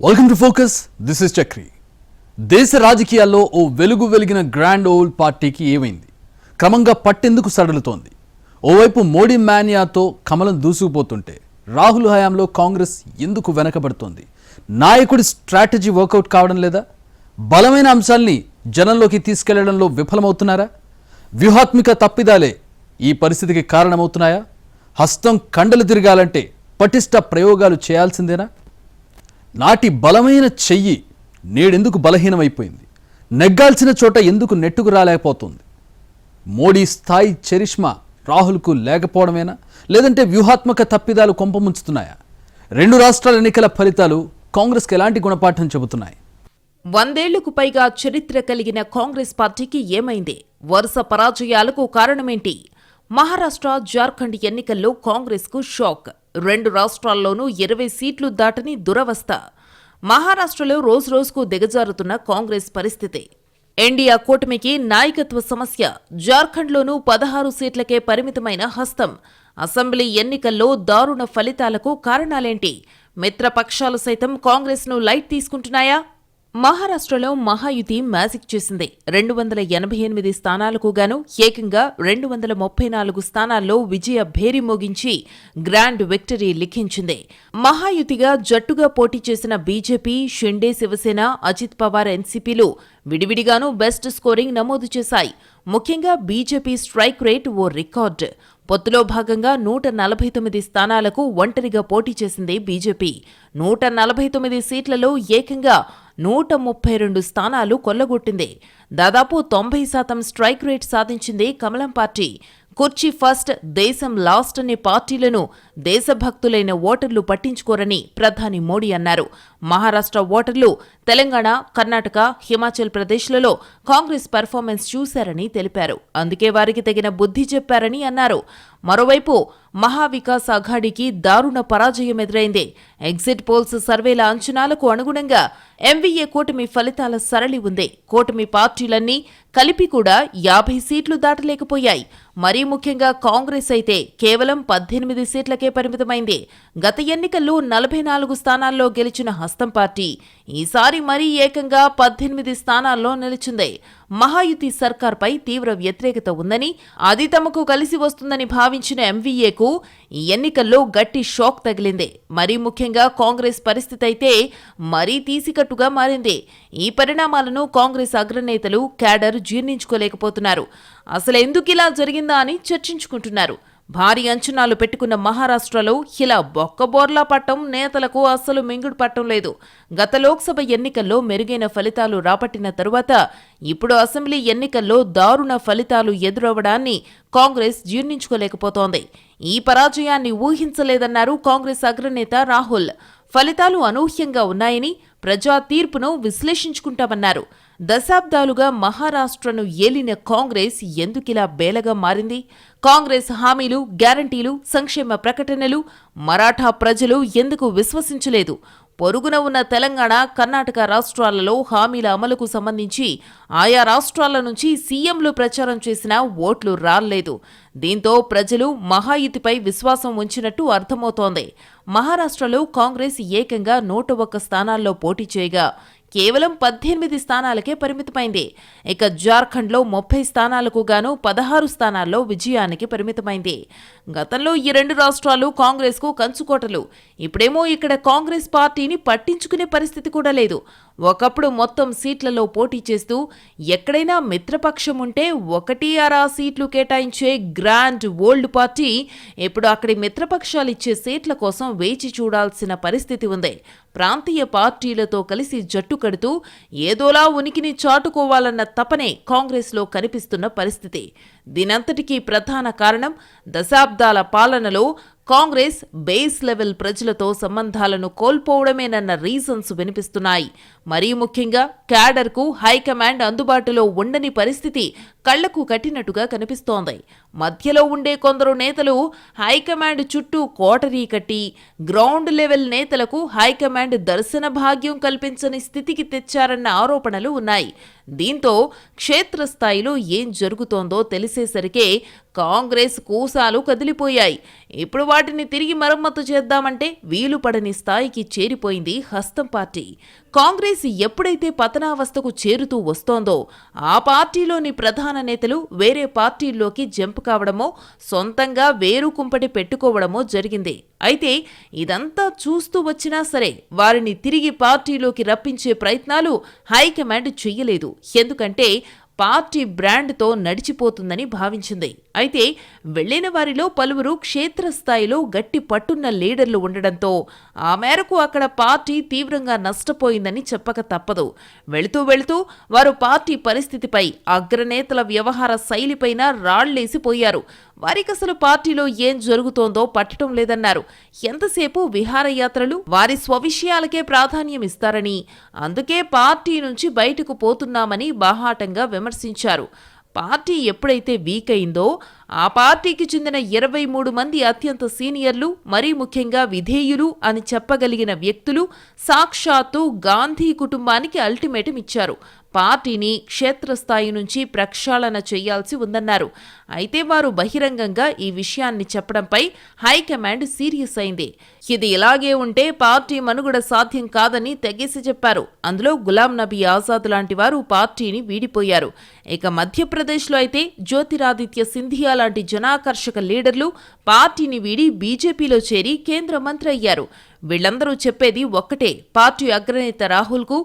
Welcome to focus this is Chakri దేశ రాజకీయాల్లో ఓ వెలుగు వెలిగిన గ్రాండ్ ఓల్డ్ పార్టీకి ఏమైంది? క్రమంగా పట్టెందుకు సడలుతోంది. ఓవైపు మోడీ మానియాతో కమలం దూసుకుపోతుంటే రాహుల్ హయాంలో కాంగ్రెస్ ఎందుకు వెనకబడుతోంది? నాయకుడి స్ట్రాటజీ వర్కౌట్ కావడం లేదా? బలమైన అంశాల్ని జనంలోకి తీసుకెళ్ళడంలో విఫలమవుతున్నారా? వ్యూహాత్మిక తప్పిదాలే ఈ పరిస్థితికి కారణమవుతున్నాయా? హస్తం కండలు తిరగాలంటే పటిష్ట ప్రయోగాలు చేయాల్సిందేనా? నాటి బలమైన చెయ్యి నేడెందుకు బలహీనమైపోయింది? నెగ్గాల్సిన చోట ఎందుకు నెట్టుకు రాలేకపోతుంది? మోడీ స్థాయి చరిష్మా రాహుల్కు లేకపోవడమేనా? లేదంటే వ్యూహాత్మక తప్పిదాలు కొంపముంచుతున్నాయా రెండు రాష్ట్రాల ఎన్నికల ఫలితాలు కాంగ్రెస్కి ఎలాంటి గుణపాఠం చెబుతున్నాయి? వందేళ్ళకు పైగా చరిత్ర కలిగిన కాంగ్రెస్ పార్టీకి ఏమైంది? వరుస పరాజయాలకు కారణమేంటి? మహారాష్ట్ర జార్ఖండ్ ఎన్నికల్లో కాంగ్రెస్కు షాక్. రెండు రాష్ట్రాల్లోనూ ఇరవై సీట్లు దాటని దురవస్థ. మహారాష్ట్రలో రోజురోజుకు దిగజారుతున్న కాంగ్రెస్ పరిస్థితి. ఎన్డీఆ కూటమికి నాయకత్వ సమస్య. జార్ఖండ్లోనూ పదహారు సీట్లకే పరిమితమైన హస్తం. అసెంబ్లీ ఎన్నికల్లో దారుణ ఫలితాలకు కారణాలేంటి? మిత్రపక్షాలు సైతం కాంగ్రెస్ను లైట్ తీసుకుంటున్నాయా? మహారాష్ట్రలో మహాయుతి మ్యాజిక్ చేసింది. రెండు వందల ఎనభై ఎనిమిది స్థానాలకు గాను ఏకంగా రెండు వందల ముప్పై నాలుగు స్థానాల్లో విజయ భేరి మోగించి గ్రాండ్ విక్టరీ లిఖించింది. మహాయుతిగా జట్టుగా పోటీ చేసిన బీజేపీ షిండే శివసేన అజిత్ పవార్ ఎన్సీపీలు విడివిడిగానూ బెస్ట్ స్కోరింగ్ నమోదు చేశాయి. ముఖ్యంగా బీజేపీ స్ట్రైక్ రేట్ ఓ రికార్డ్. పొత్తులో భాగంగా నూట నలభై తొమ్మిది స్థానాలకు ఒంటరిగా పోటీ చేసింది బీజేపీ. నూట నలభై తొమ్మిది సీట్లలో ఏకంగా నూట ముప్పై రెండు స్థానాలు కొల్లగొట్టింది. దాదాపు తొంభై శాతం స్ట్రైక్ రేట్ సాధించింది కమలం పార్టీ. కుర్చీ ఫస్ట్ దేశం లాస్ట్ అనే పార్టీలను దేశభక్తులైన ఓటర్లు పట్టించుకోరని ప్రధాని మోడీ అన్నారు. మహారాష్ట్ర ఓటర్లు తెలంగాణ కర్ణాటక హిమాచల్ ప్రదేశ్లలో కాంగ్రెస్ పెర్ఫార్మెన్స్ చూశారని తెలిపారు. అందుకే వారికి తగిన బుద్ధి చెప్పారని అన్నారు. మరోవైపు మహావికాస్ అఘాడీకి దారుణ పరాజయం ఎదురైంది. ఎగ్జిట్ పోల్స్ సర్వేల అంచనాలకు అనుగుణంగా ఎంవీఏ కూటమి ఫలితాల సరళి ఉంది. కూటమి పార్టీలన్నీ కలిపి కూడా యాభై సీట్లు దాటలేకపోయాయి. మరీ ముఖ్యంగా కాంగ్రెస్ అయితే కేవలం పద్దెనిమిది సీట్లకే పరిమితమైంది. గత ఎన్నికల్లో నలభై నాలుగు స్థానాల్లో గెలిచిన హస్తం పార్టీ ఈసారి మరీ ఏకంగా పద్దెనిమిది స్థానాల్లో నిలిచింది. మహాయుతి సర్కార్పై తీవ్ర వ్యతిరేకత ఉందని అది తమకు కలిసి వస్తుందని భావించిన ఎంవీఏకు ఈ ఎన్నికల్లో గట్టి షాక్ తగిలింది. మరీ ముఖ్యంగా కాంగ్రెస్ పరిస్థితి అయితే మరీ తీసికట్టుగా మారింది. ఈ పరిణామాలను కాంగ్రెస్ అగ్రనేతలు క్యాడర్ జీర్ణించుకోలేకపోతున్నారు. అసలు ఎందుకు ఇలా జరిగిందా అని చర్చించుకుంటున్నారు. భారీ అంచనాలు పెట్టుకున్న మహారాష్ట్రలో ఇలా బొక్కబోర్లా పట్టం నేతలకు అస్సలు మింగుడు పట్టం లేదు. గత లోక్సభ ఎన్నికల్లో మెరుగైన ఫలితాలు రాబట్టిన తరువాత ఇప్పుడు అసెంబ్లీ ఎన్నికల్లో దారుణ ఫలితాలు ఎదురవ్వడాన్ని కాంగ్రెస్ జీర్ణించుకోలేకపోతోంది. ఈ పరాజయాన్ని ఊహించలేదన్నారు కాంగ్రెస్ అగ్రనేత రాహుల్. ఫలితాలు అనూహ్యంగా ఉన్నాయని ప్రజా తీర్పును విశ్లేషించుకుంటామన్నారు. దశాబ్దాలుగా మహారాష్ట్రను ఏలిన కాంగ్రెస్ ఎందుకిలా బేలగా మారింది? కాంగ్రెస్ హామీలు గ్యారంటీలు సంక్షేమ ప్రకటనలు మరాఠా ప్రజలు ఎందుకు విశ్వసించలేదు? పొరుగున ఉన్న తెలంగాణ కర్ణాటక రాష్ట్రాలలో హామీల అమలుకు సంబంధించి ఆయా రాష్ట్రాల నుంచి సీఎంలు ప్రచారం చేసినా ఓట్లు రాలేదు. దీంతో ప్రజలు మహాయుతిపై విశ్వాసం ఉంచినట్టు అర్థమవుతోంది. మహారాష్ట్రలో కాంగ్రెస్ ఏకంగా నూట ఒక్క స్థానాల్లో పోటీ చేయగా కేవలం పద్దెనిమిది స్థానాలకే పరిమితమైంది. ఇక జార్ఖండ్లో ముప్పై స్థానాలకు గాను పదహారు స్థానాల్లో విజయానికి పరిమితమైంది. గతంలో ఈ రెండు రాష్ట్రాలు కాంగ్రెస్కు కంచుకోటలు. ఇప్పుడేమో ఇక్కడ కాంగ్రెస్ పార్టీని పట్టించుకునే పరిస్థితి కూడా లేదు. ఒకప్పుడు మొత్తం సీట్లలో పోటీ చేస్తూ ఎక్కడైనా మిత్రపక్షం ఉంటే ఒకటి అరా సీట్లు కేటాయించే గ్రాండ్ ఓల్డ్ పార్టీ ఇప్పుడు అక్కడి మిత్రపక్షాలు ఇచ్చే సీట్ల కోసం వేచి చూడాల్సిన పరిస్థితి ఉంది. ప్రాంతీయ పార్టీలతో కలిసి జట్టు కడుతూ ఏదోలా ఉనికిని చాటుకోవాలన్న తపనే కాంగ్రెస్లో కనిపిస్తున్న పరిస్థితి. దీనంతటికీ ప్రధాన కారణం దశాబ్దాల పాలనలో కాంగ్రెస్ బేస్ లెవెల్ ప్రజలతో సంబంధాలను కోల్పోవడమేనన్న రీజన్స్ వినిపిస్తున్నాయి. మరీ ముఖ్యంగా క్యాడర్కు హైకమాండ్ అందుబాటులో ఉండని పరిస్థితి కళ్ళకు కట్టినట్టుగా కనిపిస్తోంది. మధ్యలో ఉండే కొందరు నేతలు హైకమాండ్ చుట్టూ కోటరీ కట్టి గ్రౌండ్ లెవెల్ నేతలకు హైకమాండ్ దర్శన భాగ్యం కల్పించని స్థితికి తెచ్చారన్న ఆరోపణలు ఉన్నాయి. దీంతో క్షేత్రస్థాయిలో ఏం జరుగుతోందో తెలిసేసరికే కాంగ్రెస్ కూసాలు కదిలిపోయాయి. ఇప్పుడు వాటిని తిరిగి మరమ్మతు చేద్దామంటే వీలు పడని స్థాయికి చేరిపోయింది హస్తం పార్టీ. కాంగ్రెస్ ఎప్పుడైతే పతనావస్థకు చేరుతూ వస్తోందో ఆ పార్టీలోని ప్రధాన నేతలు వేరే పార్టీల్లోకి జంప్ కావడమో సొంతంగా వేరు కుంపటి పెట్టుకోవడమో జరిగింది. అయితే ఇదంతా చూస్తూ వచ్చినా సరే వారిని తిరిగి పార్టీలోకి రప్పించే ప్రయత్నాలు హైకమాండ్ చెయ్యలేదు. ఎందుకంటే పార్టీ బ్రాండ్తో నడిచిపోతుందని భావించింది. అయితే వెళ్ళిన వారిలో పలువురు క్షేత్రస్థాయిలో గట్టి పట్టున్న లీడర్లు ఉండడంతో ఆ మేరకు అక్కడ పార్టీ తీవ్రంగా నష్టపోయిందని చెప్పక తప్పదు. వెళుతూ వెళుతూ వారు పార్టీ పరిస్థితిపై అగ్రనేతల వ్యవహార శైలిపైన రాళ్ళేసిపోయారు వారికి అసలు పార్టీలో ఏం జరుగుతోందో పట్టడం లేదన్నారు. ఎంతసేపు విహారయాత్రలు? వారి స్వవిషయాలకే ప్రాధాన్యం ఇస్తారని అందుకే పార్టీ నుంచి బయటకు పోతున్నామని బాహాటంగా విమర్శించారు. పార్టీ ఎప్పుడైతే వీక్ అయిందో ఆ పార్టీకి చెందిన ఇరవై మూడు మంది అత్యంత సీనియర్లు మరీ ముఖ్యంగా విధేయులు అని చెప్పగలిగిన వ్యక్తులు సాక్షాత్తు గాంధీ కుటుంబానికి అల్టిమేటం ఇచ్చారు. పార్టీని క్షేత్రస్థాయి నుంచి ప్రక్షాళన చేయాల్సి ఉందన్నారు. అయితే వారు బహిరంగంగా ఈ విషయాన్ని చెప్పడంపై హైకమాండ్ సీరియస్ అయింది. ఇది ఇలాగే ఉంటే పార్టీ మనుగడ సాధ్యం కాదని తెగేసి చెప్పారు. అందులో గులాం నబీ ఆజాద్ లాంటి వారు పార్టీని వీడిపోయారు. ఇక మధ్యప్రదేశ్లో అయితే జ్యోతిరాదిత్య సింధియా లాంటి జనాకర్షక లీడర్లు పార్టీని వీడి బీజేపీలో చేరి కేంద్ర మంత్రి అయ్యారు. వీళ్ళందరూ చెప్పేది ఒక్కటే పార్టీ అగ్రనేత రాహుల్కు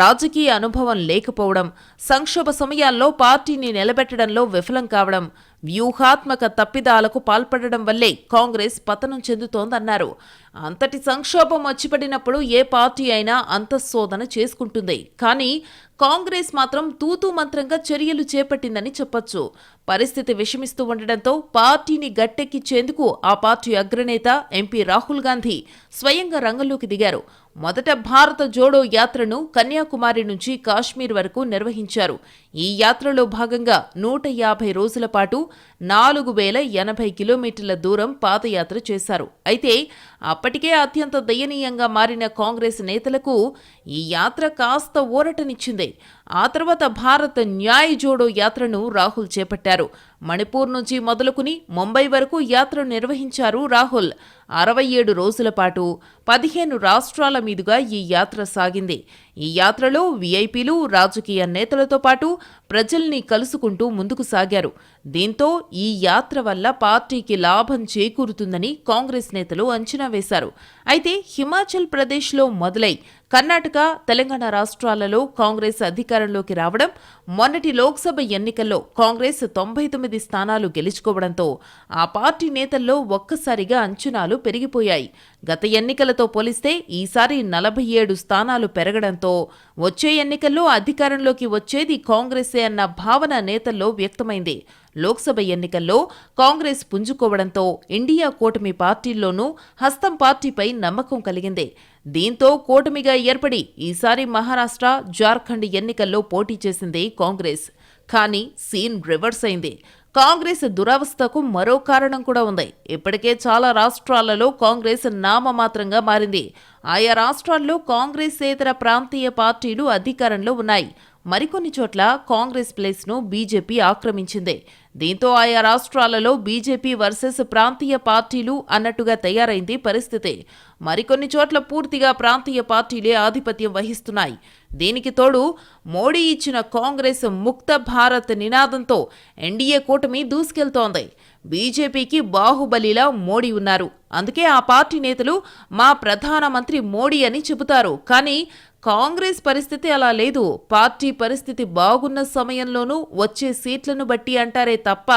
రాజకీయ అనుభవం లేకపోవడం సంక్షోభ సమయాల్లో పార్టీని నిలబెట్టడంలో విఫలం కావడం వ్యూహాత్మక తప్పిదాలకు పాల్పడడం వల్లే కాంగ్రెస్ పతనం చెందుతోందన్నారు. అంతటి సంక్షోభం వచ్చిపడినప్పుడు ఏ పార్టీ అయినా అంతఃశోధన చేసుకుంటుంది. కానీ కాంగ్రెస్ మాత్రం తూతూ మంత్రంగా చర్యలు చేపట్టిందని చెప్పొచ్చు. పరిస్థితి విషమిస్తూ ఉండడంతో పార్టీని గట్టెక్కించేందుకు ఆ పార్టీ అగ్రనేత ఎంపీ రాహుల్ గాంధీ స్వయంగా రంగంలోకి దిగారు. మొదట భారత జోడో యాత్రను కన్యాకుమారి నుంచి కాశ్మీర్ వరకు నిర్వహించారు. ఈ యాత్రలో భాగంగా నూట యాభై రోజుల పాటు నాలుగు వేల ఎనభై కిలోమీటర్ల దూరం పాదయాత్ర చేశారు. అయితే అప్పటికే అత్యంత దయనీయంగా మారిన కాంగ్రెస్ నేతలకు ఈ యాత్ర కాస్త ఊరటనిచ్చింది. ఆ తర్వాత భారత్ న్యాయ్ జోడో యాత్రను రాహుల్ చేపట్టారు. మణిపూర్ నుంచి మొదలుకుని ముంబై వరకు యాత్ర నిర్వహించారు రాహుల్. అరవై ఏడు రోజుల పాటు పదిహేను రాష్ట్రాల మీదుగా ఈ యాత్ర సాగింది. ఈ యాత్రలో వీఐపీలు రాజకీయ నేతలతో పాటు ప్రజల్ని కలుసుకుంటూ ముందుకు సాగారు. దీంతో ఈ యాత్ర వల్ల పార్టీకి లాభం చేకూరుతుందని కాంగ్రెస్ నేతలు అంచనా వేశారు. అయితే హిమాచల్ ప్రదేశ్లో మొదలై కర్ణాటక తెలంగాణ రాష్ట్రాలలో కాంగ్రెస్ అధికారంలోకి రావడం మొన్నటి లోక్సభ ఎన్నికల్లో కాంగ్రెస్ తొంభై తొమ్మిది స్థానాలు గెలుచుకోవడంతో ఆ పార్టీ నేతల్లో ఒక్కసారిగా అంచనాలు పెరిగిపోయాయి. గత ఎన్నికలతో పోలిస్తే ఈసారి నలభై ఏడు స్థానాలు పెరగడంతో వచ్చే ఎన్నికల్లో అధికారంలోకి వచ్చేది కాంగ్రెసే అన్న భావన నేతల్లో వ్యక్తమైంది. లోక్సభ ఎన్నికల్లో కాంగ్రెస్ పుంజుకోవడంతో ఇండియా కూటమి పార్టీల్లోనూ హస్తం పార్టీపై నమ్మకం కలిగింది. దీంతో కూటమిగా ఏర్పడి ఈసారి మహారాష్ట్ర జార్ఖండ్ ఎన్నికల్లో పోటీ చేసింది కాంగ్రెస్. కానీ సీన్ రివర్స్ అయింది. కాంగ్రెస్ దురవస్థకు మరో కారణం కూడా ఉంది. ఇప్పటికే చాలా రాష్ట్రాలలో కాంగ్రెస్ నామమాత్రంగా మారింది. ఆయా రాష్ట్రాల్లో కాంగ్రెసేతర ప్రాంతీయ పార్టీలు అధికారంలో ఉన్నాయి. మరికొన్ని చోట్ల కాంగ్రెస్ ప్లేస్ను బీజేపీ ఆక్రమించింది. దీంతో ఆయా రాష్ట్రాలలో బీజేపీ వర్సెస్ ప్రాంతీయ పార్టీలు అన్నట్టుగా తయారైంది పరిస్థితి. మరికొన్ని చోట్ల పూర్తిగా ప్రాంతీయ పార్టీలే ఆధిపత్యం వహిస్తున్నాయి. దీనికి తోడు మోడీ ఇచ్చిన కాంగ్రెస్ ముక్త భారత్ నినాదంతో ఎన్డీఏ కూటమి దూసుకెళ్తోంది. బీజేపీకి బాహుబలిలా మోడీ ఉన్నారు. అందుకే ఆ పార్టీ నేతలు మా ప్రధానమంత్రి మోడీ అని చెబుతారు. కానీ కాంగ్రెస్ పరిస్థితి అలా లేదు. పార్టీ పరిస్థితి బాగున్న సమయంలోనూ వచ్చే సీట్లను బట్టి అంటారే తప్ప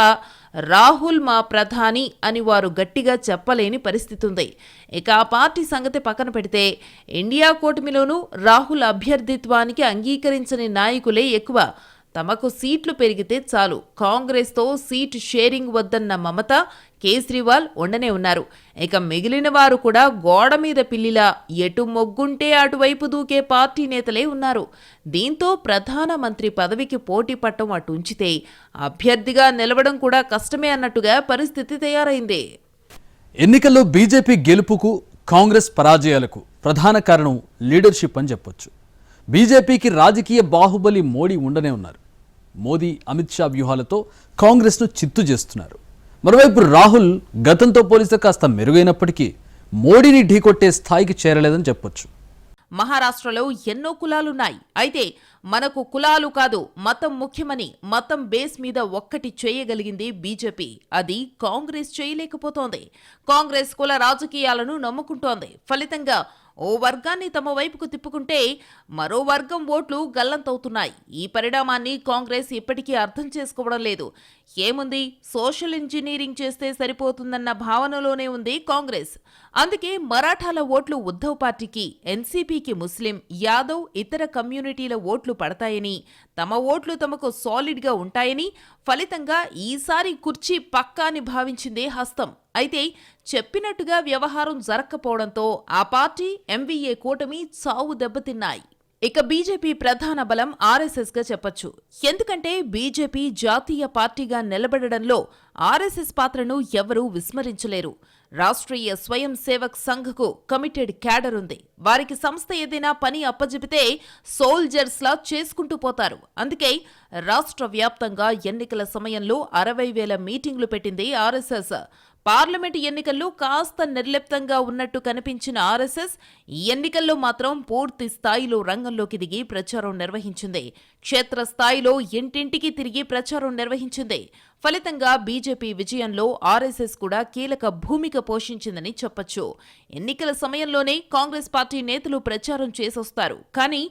రాహుల్ మా ప్రధాని అని వారు గట్టిగా చెప్పలేని పరిస్థితి ఉంది. ఇక ఆ పార్టీ సంగతి పక్కన పెడితే ఇండియా కూటమిలోనూ రాహుల్ అభ్యర్థిత్వానికి అంగీకరించని నాయకులే ఎక్కువ. తమకు సీట్లు పెరిగితే చాలు. కాంగ్రెస్తో సీట్ షేరింగ్ వద్దన్న మమత కేజ్రీవాల్ ఉండనే ఉన్నారు. ఇక మిగిలిన వారు కూడా గోడ మీద పిల్లిలా ఎటు మొగ్గుంటే అటువైపు దూకే పార్టీ నేతలే ఉన్నారు. దీంతో ప్రధానమంత్రి పదవికి పోటీ పట్టం అటు ఉంచితే అభ్యర్థిగా నిలవడం కూడా కష్టమే అన్నట్టుగా పరిస్థితి తయారైంది. ఎన్నికల్లో బీజేపీ గెలుపుకు కాంగ్రెస్ పరాజయాలకు ప్రధాన కారణం లీడర్షిప్ అని చెప్పొచ్చు. బీజేపీకి రాజకీయ బాహుబలి మోడీ ఉండనే ఉన్నారు. మోదీ అమిత్ షా వ్యూహాలతో కాంగ్రెస్ను చిత్తు చేస్తున్నారు. మరోవైపు రాహుల్ గతంతో పోలిస్తే కాస్త మెరుగైనప్పటికీ మోడీని ఢీకొట్టే స్థాయికి చేరలేదని చెప్పొచ్చు. మహారాష్ట్రలో ఎన్నో కులాలున్నాయి. అయితే మనకు కులాలు కాదు మతం ముఖ్యమని మతం బేస్ మీద ఒక్కటి చేయగలిగింది బీజేపీ. అది కాంగ్రెస్ చేయలేకపోతోంది. కాంగ్రెస్ కుల రాజకీయాలను నమ్ముకుంటోంది. ఫలితంగా ఓ వర్గాన్ని తమ వైపుకు తిప్పుకుంటే మరో వర్గం ఓట్లు గల్లంతవుతున్నాయి. ఈ పరిణామాన్ని కాంగ్రెస్ ఇప్పటికీ అర్థం చేసుకోవడం లేదు. ఏముంది? సోషల్ ఇంజనీరింగ్ చేస్తే సరిపోతుందన్న భావనలోనే ఉంది కాంగ్రెస్. అందుకే మరాఠాల ఓట్లు ఉద్ధవ్ పార్టీకి ఎన్సీపీకి ముస్లిం యాదవ్ ఇతర కమ్యూనిటీల ఓట్లు పడతాయని తమ ఓట్లు తమకు సాలిడ్గా ఉంటాయని ఫలితంగా ఈసారి కుర్చీ పక్కా అని భావించిందే హస్తం. అయితే చెప్పినట్టుగా వ్యవహారం జరక్కపోవడంతో ఆ పార్టీ ఎంవీఏ కూటమి చావు దెబ్బతిన్నాయి. ఇక బీజేపీ ప్రధాన బలం ఆర్ఎస్ఎస్గా చెప్పొచ్చు. ఎందుకంటే బీజేపీ జాతీయ పార్టీగా నిలబడడంలో ఆర్ఎస్ఎస్ పాత్రను ఎవరూ విస్మరించలేరు. రాష్ట్రీయ స్వయం సేవక్ సంఘ్కు కమిటెడ్ క్యాడర్ ఉంది. వారికి సంస్థ ఏదైనా పని అప్పజెపితే సోల్జర్స్ లా చేసుకుంటూ పోతారు. అందుకే రాష్ట్ర వ్యాప్తంగా ఎన్నికల సమయంలో అరవై వేల మీటింగ్లు పెట్టింది ఆర్ఎస్ఎస్. పార్లమెంట్ ఎన్నికల్లో కాస్త నిర్లిప్తంగా ఉన్నట్టు కనిపించిన ఆర్ఎస్ఎస్ ఈ ఎన్నికల్లో మాత్రం పూర్తి స్థాయిలో రంగంలోకి దిగి ప్రచారం నిర్వహించింది. క్షేత్రస్థాయిలో ఇంటింటికి తిరిగి ప్రచారం నిర్వహించింది. ఫలితంగా బీజేపీ విజయంలో ఆర్ఎస్ఎస్ కూడా కీలక భూమిక పోషించిందని చెప్పొచ్చు. ఎన్నికల సమయంలోనే కాంగ్రెస్ పార్టీ నేతలు ప్రచారం చేసొస్తారు. కానీ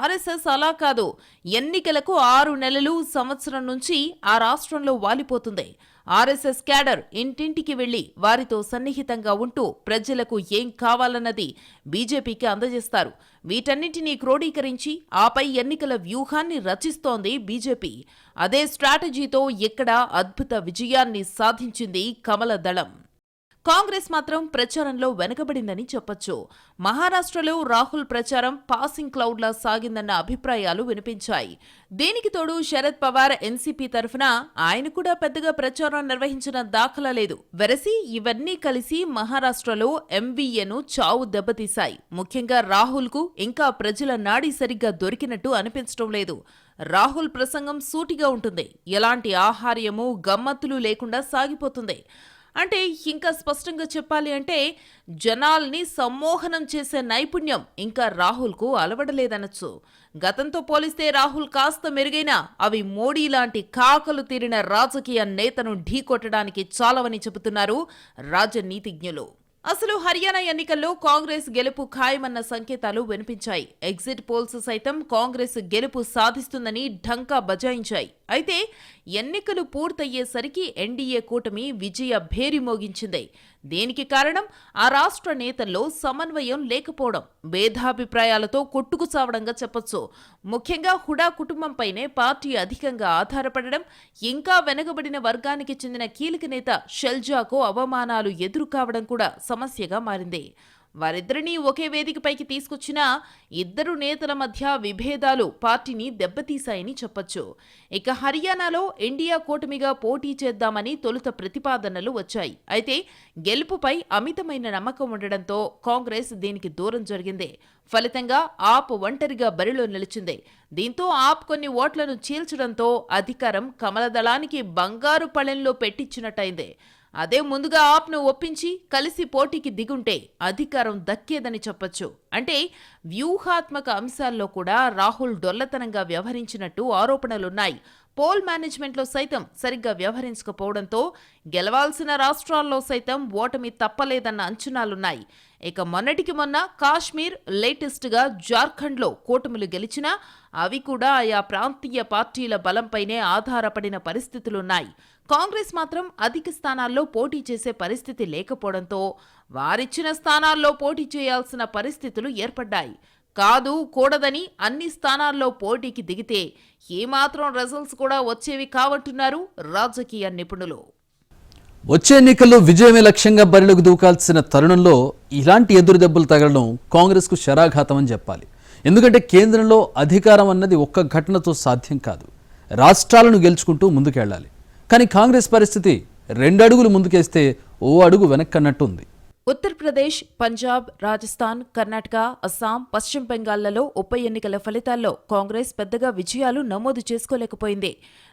ఆర్ఎస్ఎస్ అలా కాదు. ఎన్నికలకు ఆరు నెలలు సంవత్సరం నుంచి ఆ రాష్ట్రంలో వాలిపోతుంది. ఆర్ఎస్ఎస్ క్యాడర్ ఇంటింటికి వెళ్ళి వారితో సన్నిహితంగా ఉంటూ ప్రజలకు ఏం కావాలన్నది బీజేపీకి అందజేస్తారు. వీటన్నింటినీ క్రోడీకరించి ఆపై ఎన్నికల వ్యూహాన్ని రచిస్తోంది బీజేపీ. అదే స్ట్రాటజీతో ఇక్కడ అద్భుత విజయాన్ని సాధించింది కమల దళం. కాంగ్రెస్ మాత్రం ప్రచారంలో వెనకబడిందని చెప్పొచ్చు. మహారాష్ట్రలో రాహుల్ ప్రచారం పాసింగ్ క్లౌడ్లా సాగిందన్న అభిప్రాయాలు వినిపించాయి. దీనికి తోడు శరద్ పవార్ ఎన్సీపీ తరఫున ఆయన కూడా పెద్దగా ప్రచారం నిర్వహించిన దాఖలా లేదు. వెరసి ఇవన్నీ కలిసి మహారాష్ట్రలో ఎంవీఏను చావు దెబ్బతీశాయి. ముఖ్యంగా రాహుల్కు ఇంకా ప్రజల నాడి సరిగ్గా దొరికినట్టు అనిపించడం లేదు. రాహుల్ ప్రసంగం సూటిగా ఉంటుంది. ఎలాంటి ఆహార్యము గమ్మత్తులు లేకుండా సాగిపోతుంది. అంటే ఇంకా స్పష్టంగా చెప్పాలి అంటే జనాల్ని సమ్మోహనం చేసే నైపుణ్యం ఇంకా రాహుల్కు అలవడలేదనొచ్చు. గతంతో పోలిస్తే రాహుల్ కాస్త మెరుగైనా అవి మోడీ లాంటి కాకలు తీరిన రాజకీయ నేతను ఢీకొట్టడానికి చాలవని చెబుతున్నారు రాజనీతిజ్ఞులు. అసలు హర్యానా ఎన్నికల్లో కాంగ్రెస్ గెలుపు ఖాయమన్న సంకేతాలు వినిపించాయి. ఎగ్జిట్ పోల్స్ సైతం కాంగ్రెస్ గెలుపు సాధిస్తుందని ఢంకా బజాయించాయి. అయితే ఎన్నికలు పూర్తయ్యేసరికి ఎన్డీఏ కూటమి విజయ భేరి మోగించింది. దీనికి కారణం? ఆ రాష్ట్ర నేతల్లో సమన్వయం లేకపోవడం. భేదాభిప్రాయాలతో కొట్టుకు చావడంగా చెప్పొచ్చు. ముఖ్యంగా హుడా కుటుంబంపైనే పార్టీ అధికంగా ఆధారపడడం ఇంకా వెనుకబడిన వర్గానికి చెందిన కీలక నేత షెల్జాకు అవమానాలు ఎదురు కావడం కూడా సమస్యగా మారింది. వారిద్దరినీ ఒకే వేదికపైకి తీసుకొచ్చినా ఇద్దరు నేతల మధ్య విభేదాలు పార్టీని దెబ్బతీశాయని చెప్పొచ్చు. ఇక హర్యానాలో ఇండియా కూటమిగా పోటీ చేద్దామని తొలుత ప్రతిపాదనలు వచ్చాయి. అయితే గెలుపుపై అమితమైన నమ్మకం ఉండడంతో కాంగ్రెస్ దీనికి దూరం జరిగింది. ఫలితంగా ఆప్ ఒంటరిగా బరిలో నిలిచింది. దీంతో ఆప్ కొన్ని ఓట్లను చీల్చడంతో అధికారం కమలదళానికి బంగారు పళ్ళెంలో పెట్టించినట్టయింది. అదే ముందుగా ఆప్ను ఒప్పించి కలిసి పోటీకి దిగుంటే అధికారం దక్కేదని చెప్పొచ్చు. అంటే వ్యూహాత్మక అంశాల్లో కూడా రాహుల్ డొల్లతనంగా వ్యవహరించినట్టు ఆరోపణలున్నాయి. పోల్ మేనేజ్మెంట్లో సైతం సరిగ్గా వ్యవహరించకపోవడంతో గెలవాల్సిన రాష్ట్రాల్లో సైతం ఓటమి తప్పలేదన్న అంచనాలున్నాయి. ఇక మొన్నటికి మొన్న కాశ్మీర్ లేటెస్ట్గా జార్ఖండ్లో కూటములు గెలిచినా అవి కూడా ఆయా ప్రాంతీయ పార్టీల బలంపైనే ఆధారపడిన పరిస్థితులున్నాయి. కాంగ్రెస్ మాత్రం అధిక స్థానాల్లో పోటీ చేసే పరిస్థితి లేకపోవడంతో వారిచ్చిన స్థానాల్లో పోటీ చేయాల్సిన పరిస్థితులు ఏర్పడ్డాయి. కాదు కూడదని అన్ని స్థానాల్లో పోటీకి దిగితే ఏమాత్రం రిజల్ట్స్ కూడా వచ్చేవి కావంటున్నారు రాజకీయ నిపుణులు. వచ్చే ఎన్నికల్లో విజయమే లక్ష్యంగా బరిలోకి దూకాల్సిన తరుణంలో ఇలాంటి ఎదురు దెబ్బలు తగలడం కాంగ్రెస్కు శరాఘాతం అని చెప్పాలి. ఎందుకంటే కేంద్రంలో అధికారం అన్నది ఒక్క ఘటనతో సాధ్యం కాదు. రాష్ట్రాలను గెలుచుకుంటూ ముందుకెళ్ళాలి. కానీ కాంగ్రెస్ పరిస్థితి రెండు అడుగులు ముందుకేస్తే ఓ అడుగు వెనక్కన్నట్టు ఉంది ఉత్తరప్రదేశ్ పంజాబ్ రాజస్థాన్ కర్ణాటక అస్సాం పశ్చిమ బెంగాల్లలో ఉప ఎన్నికల ఫలితాల్లో కాంగ్రెస్ పెద్దగా విజయాలు నమోదు చేసుకోలేకపోయింది.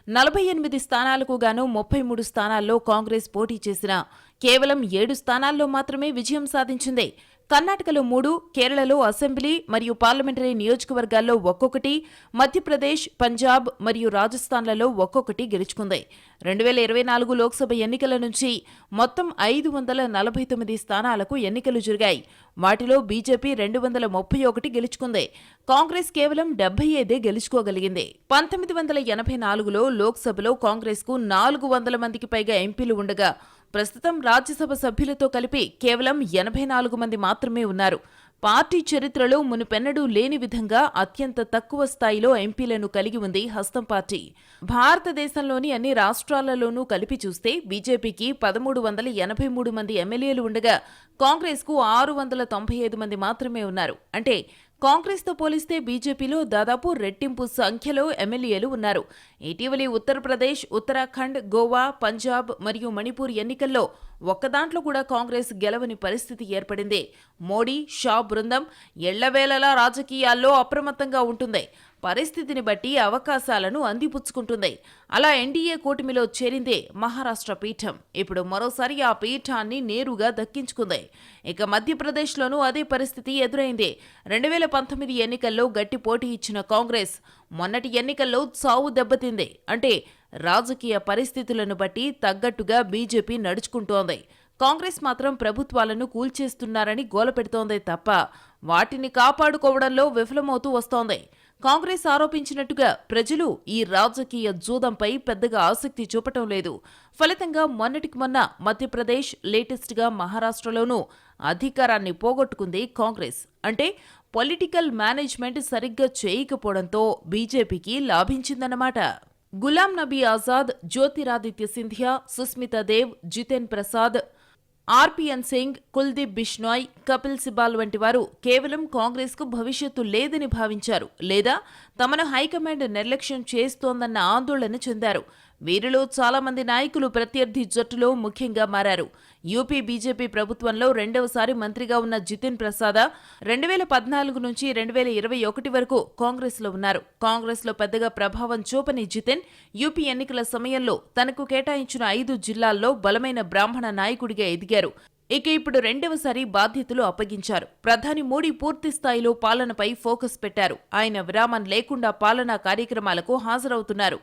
నలభై ఎనిమిది స్థానాలకు గాను ముప్పై మూడు స్థానాల్లో కాంగ్రెస్ పోటీ చేసిన కేవలం ఏడు స్థానాల్లో మాత్రమే విజయం సాధించింది. కర్ణాటకలో మూడు కేరళలో అసెంబ్లీ మరియు పార్లమెంటరీ నియోజకవర్గాల్లో ఒక్కొక్కటి మధ్యప్రదేశ్ పంజాబ్ మరియు రాజస్థాన్లలో ఒక్కొక్కటి గెలుచుకుంది. రెండు వేల ఇరవై నాలుగు లోక్సభ ఎన్నికల నుంచి మొత్తం ఐదు వందల నలభై తొమ్మిది స్థానాలకు ఎన్నికలు జరిగాయి. వాటిలో బీజేపీ రెండు వందల ముప్పై ఒకటి గెలుచుకుంది. కాంగ్రెస్ కేవలం డెబ్బై ఐదే గెలుచుకోగలిగింది. పంతొమ్మిది వందల ఎనభై నాలుగులో లోక్సభలో కాంగ్రెస్కు నాలుగు వందల మందికి పైగా ఎంపీలు ఉండగా ప్రస్తుతం రాజ్యసభ సభ్యులతో కలిపి కేవలం ఎనభై నాలుగు మంది మాత్రమే ఉన్నారు. పార్టీ చరిత్రలో మునుపెన్నడూ లేని విధంగా అత్యంత తక్కువ స్థాయిలో ఎంపీలను కలిగి ఉంది హస్తం పార్టీ. భారతదేశంలోని అన్ని రాష్ట్రాలలోనూ కలిపి చూస్తే బీజేపీకి పదమూడు వందల ఎనభై మూడు మంది ఎమ్మెల్యేలు ఉండగా కాంగ్రెస్కు ఆరు వందల తొంభై ఐదు మంది మాత్రమే ఉన్నారు. అంటే కాంగ్రెస్తో పోలిస్తే బీజేపీలో దాదాపు రెట్టింపు సంఖ్యలో ఎమ్మెల్యేలు ఉన్నారు. ఇటీవలి ఉత్తరప్రదేశ్ ఉత్తరాఖండ్ గోవా పంజాబ్ మరియు మణిపూర్ ఎన్నికల్లో ఒక్కదాంట్లో కూడా కాంగ్రెస్ గెలవని పరిస్థితి ఏర్పడింది. మోడీ షా బృందం ఎళ్ళవేళలా రాజకీయాల్లో అప్రమత్తంగా ఉంటుంది. పరిస్థితిని బట్టి అవకాశాలను అందిపుచ్చుకుంటుంది. అలా ఎన్డీఏ కూటమిలో చేరిందే మహారాష్ట్ర పీఠం. ఇప్పుడు మరోసారి ఆ పీఠాన్ని నేరుగా దక్కించుకుంది. ఇక మధ్యప్రదేశ్లోనూ అదే పరిస్థితి ఎదురైంది. రెండు వేల పంతొమ్మిది ఎన్నికల్లో గట్టి పోటీ ఇచ్చిన కాంగ్రెస్ మొన్నటి ఎన్నికల్లో చావు దెబ్బతింది. అంటే రాజకీయ పరిస్థితులను బట్టి తగ్గట్టుగా బీజేపీ నడుచుకుంటోంది. కాంగ్రెస్ మాత్రం ప్రభుత్వాలను కూల్చేస్తున్నారని గోలపెడుతోందే తప్ప వాటిని కాపాడుకోవడంలో విఫలమవుతూ వస్తోంది. కాంగ్రెస్ ఆరోపించినట్టుగా ప్రజలు ఈ రాజకీయ జూదంపై పెద్దగా ఆసక్తి చూపటం లేదు. ఫలితంగా మొన్నటికి మొన్న మధ్యప్రదేశ్ లేటెస్ట్గా మహారాష్ట్రలోనూ అధికారాన్ని పోగొట్టుకుంది కాంగ్రెస్. అంటే పొలిటికల్ మేనేజ్మెంట్ సరిగ్గా చేయకపోవడంతో బీజేపీకి లాభించిందన్నమాట. గులాం నబీ ఆజాద్ జ్యోతిరాదిత్య సింధియా సుస్మితా దేవ్ జితేన్ ప్రసాద్ ఆర్పిఎన్ సింగ్ కుల్దీప్ బిష్నాయ్ కపిల్ సిబాల్ వంటి వారు కేవలం కాంగ్రెస్కు భవిష్యత్తు లేదని భావించారు. లేదా తమను హైకమాండ్ నిర్లక్ష్యం చేస్తోందన్న ఆందోళన చెందారు. వీరిలో చాలామంది నాయకులు ప్రత్యర్థి జట్టులో ముఖ్యంగా మారారు. యూపీ బీజేపీ ప్రభుత్వంలో రెండవసారి మంత్రిగా ఉన్న జితిన్ ప్రసాద రెండు వేల పద్నాలుగు నుంచి రెండు వేల ఇరవై ఒకటి వరకు కాంగ్రెస్లో ఉన్నారు. కాంగ్రెస్లో పెద్దగా ప్రభావం చూపని జితిన్ యూపీ ఎన్నికల సమయంలో తనకు కేటాయించిన ఐదు జిల్లాల్లో బలమైన బ్రాహ్మణ నాయకుడిగా ఎదిగారు. ఇక ఇప్పుడు రెండవసారి బాధ్యతలు అప్పగించారు. ప్రధాని మోడీ పూర్తి స్థాయిలో పాలనపై ఫోకస్ పెట్టారు. ఆయన విరామం లేకుండా పాలనా కార్యక్రమాలకు హాజరవుతున్నారు.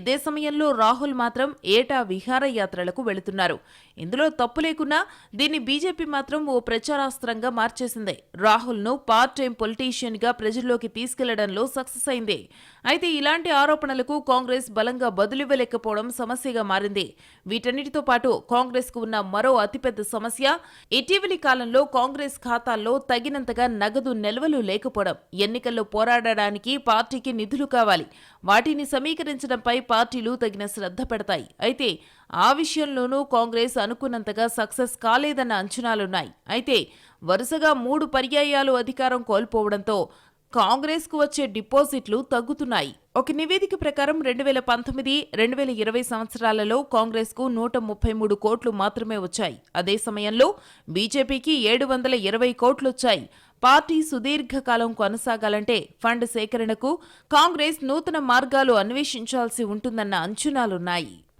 ఇదే సమయంలో రాహుల్ మాత్రం ఏటా విహారయాత్రలకు వెళుతున్నారు. ఇందులో తప్పు లేకున్నా దీన్ని బీజేపీ మాత్రం ఓ ప్రచారాస్త్రంగా మార్చేసింది. రాహుల్ను పార్ట్ టైం పొలిటీషియన్గా ప్రజల్లోకి తీసుకెళ్ళడంలో సక్సెస్ అయింది. అయితే ఇలాంటి ఆరోపణలకు కాంగ్రెస్ బలంగా బదులివ్వలేకపోవడం సమస్యగా మారింది. వీటన్నిటితో పాటు కాంగ్రెస్కు ఉన్న మరో అతిపెద్ద సమస్య ఇటీవలి కాలంలో కాంగ్రెస్ ఖాతాల్లో తగినంతగా నగదు నిల్వలు లేకపోవడం. ఎన్నికల్లో పోరాడడానికి పార్టీకి నిధులు కావాలి. వాటిని సమీకరించడంపై పార్టీలు తగిన శ్రద్ధ పెడతాయి. అయితే ఆ విషయంలోనూ కాంగ్రెస్ అనుకున్నంతగా సక్సెస్ కాలేదన్న అంచనాలున్నాయి. అయితే వరుసగా మూడు పర్యాయాలు అధికారం కోల్పోవడంతో కాంగ్రెస్కు వచ్చే డిపాజిట్లు తగ్గుతున్నాయి. ఒక నివేదిక ప్రకారం రెండు వేల పంతొమ్మిది రెండు వేల ఇరవై సంవత్సరాలలో కాంగ్రెస్కు నూట ముప్పై మూడు కోట్లు మాత్రమే వచ్చాయి. అదే సమయంలో బీజేపీకి ఏడు వందల ఇరవై కోట్లొచ్చాయి. పార్టీ సుదీర్ఘకాలం కొనసాగాలంటే ఫండ్ సేకరణకు కాంగ్రెస్ నూతన మార్గాలు అన్వేషించాల్సి ఉంటుందన్న అంచనాలున్నాయి.